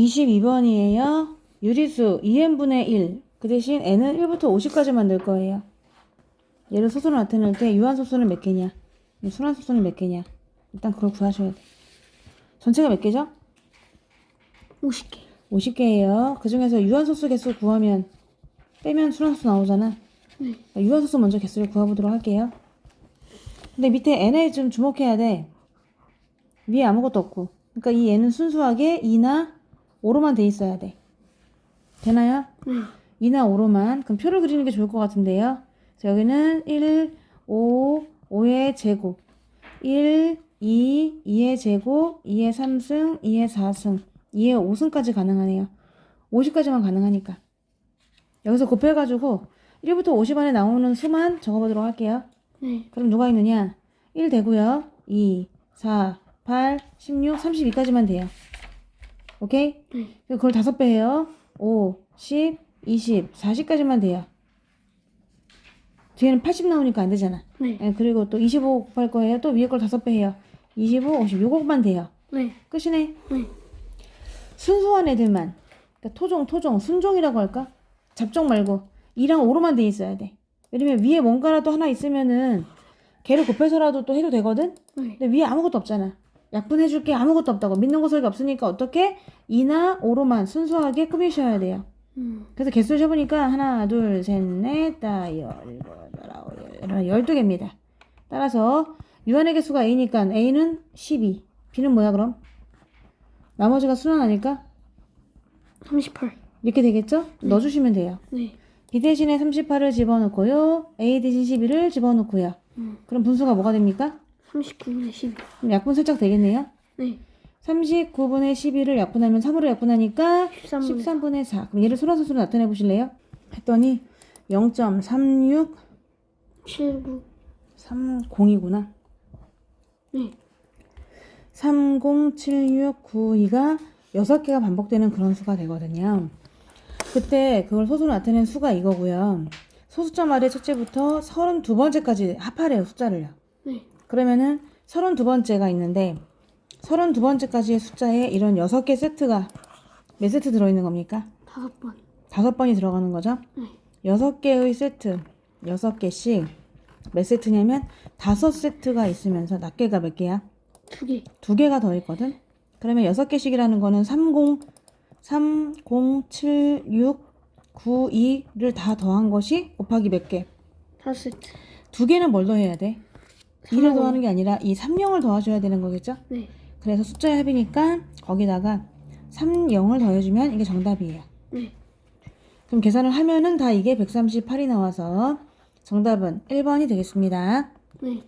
22번이에요. 유리수 2n분의 1. 그 대신 n은 1부터 50까지만 넣을 거예요. 얘를 소수로 나타낼 때 유한소수는 몇 개냐? 순환소수는 몇 개냐? 일단 그걸 구하셔야 돼. 전체가 몇 개죠? 50개. 50개예요. 그 중에서 유한소수 개수 구하면 빼면 순환소수 나오잖아. 네. 그러니까 유한소수 먼저 개수를 구해보도록 할게요. 근데 밑에 n에 좀 주목해야 돼. 위에 아무것도 없고. 그러니까 이 n은 순수하게 2나 5로만 돼 있어야 돼. 되나요? 네. 2나 5로만. 그럼 표를 그리는 게 좋을 것 같은데요. 자, 여기는 1, 5, 5의 제곱. 1, 2, 2의 제곱, 2의 3승, 2의 4승, 2의 5승까지 가능하네요. 50까지만 가능하니까. 여기서 곱해가지고 1부터 50 안에 나오는 수만 적어보도록 할게요. 네. 그럼 누가 있느냐? 1 되고요. 2, 4, 8, 16, 32까지만 돼요. 오케이? 네. 그걸 다섯 배 해요. 5, 10, 20, 40까지만 돼요. 뒤에는 80 나오니까 안 되잖아. 네. 예, 그리고 또 25 곱할 거예요. 또 위에 걸 다섯 배 해요. 25, 50, 요것만 돼요. 네. 끝이네. 네. 순수한 애들만. 그러니까 토종, 토종, 순종이라고 할까? 잡종 말고 2랑 5로만 돼 있어야 돼. 왜냐면 위에 뭔가라도 하나 있으면은 걔를 곱해서라도 또 해도 되거든? 네. 근데 위에 아무것도 없잖아. 약분해줄 게 아무것도 없다고. 믿는 구석이 없으니까 어떻게 2나 5로만 순수하게 꾸미셔야 돼요. 음. 그래서 개수 세보니까 하나, 둘, 셋, 넷, 다, 열, 일곱, 여덟, 아홉, 열, 열두 개입니다. 따라서 유한의 개수가 A니까 A는 12. B는 뭐야 그럼? 나머지가 순환 아닐까? 38. 이렇게 되겠죠? 넣어주시면 돼요. 네. B 대신에 38을 집어넣고요. A 대신 12를 집어넣고요. 음. 그럼 분수가 뭐가 됩니까? 39분의 12. 그럼 약분 살짝 되겠네요. 네. 39분의 12를 약분하면 3으로 약분하니까 13분의 13분의 4. 그럼 얘를 소라소수로 나타내 보실래요? 했더니 0.3630이구나. 79. 네. 307692가 6개가 반복되는 그런 수가 되거든요. 그때 그걸 소수로 나타낸 수가 이거고요. 소수점 아래 첫째부터 32번째까지 합하래요, 숫자를요. 네. 그러면은 32번째가 있는데 32번째까지의 숫자에 이런 6개 세트가 몇 세트 들어있는 겁니까? 다섯 번. 다섯 번이 들어가는 거죠. 네. 여섯 개의 세트, 여섯 개씩 몇 세트냐면 다섯 세트가 있으면서 낱개가 몇 개야? 두 개. 두 개가 더 있거든. 그러면 여섯 개씩이라는 거는 30, 3076, 92를 다 더한 것이 곱하기 몇 개? 다섯 세트. 두 개는 뭘 더해야 돼? 2를 삼공. 더하는 게 아니라 이 3영을 더하셔야 되는 거겠죠? 네. 그래서 숫자의 합이니까 거기다가 30을 더해주면 이게 정답이에요. 네. 그럼 계산을 하면은 다 이게 138이 나와서 정답은 1번이 되겠습니다. 네.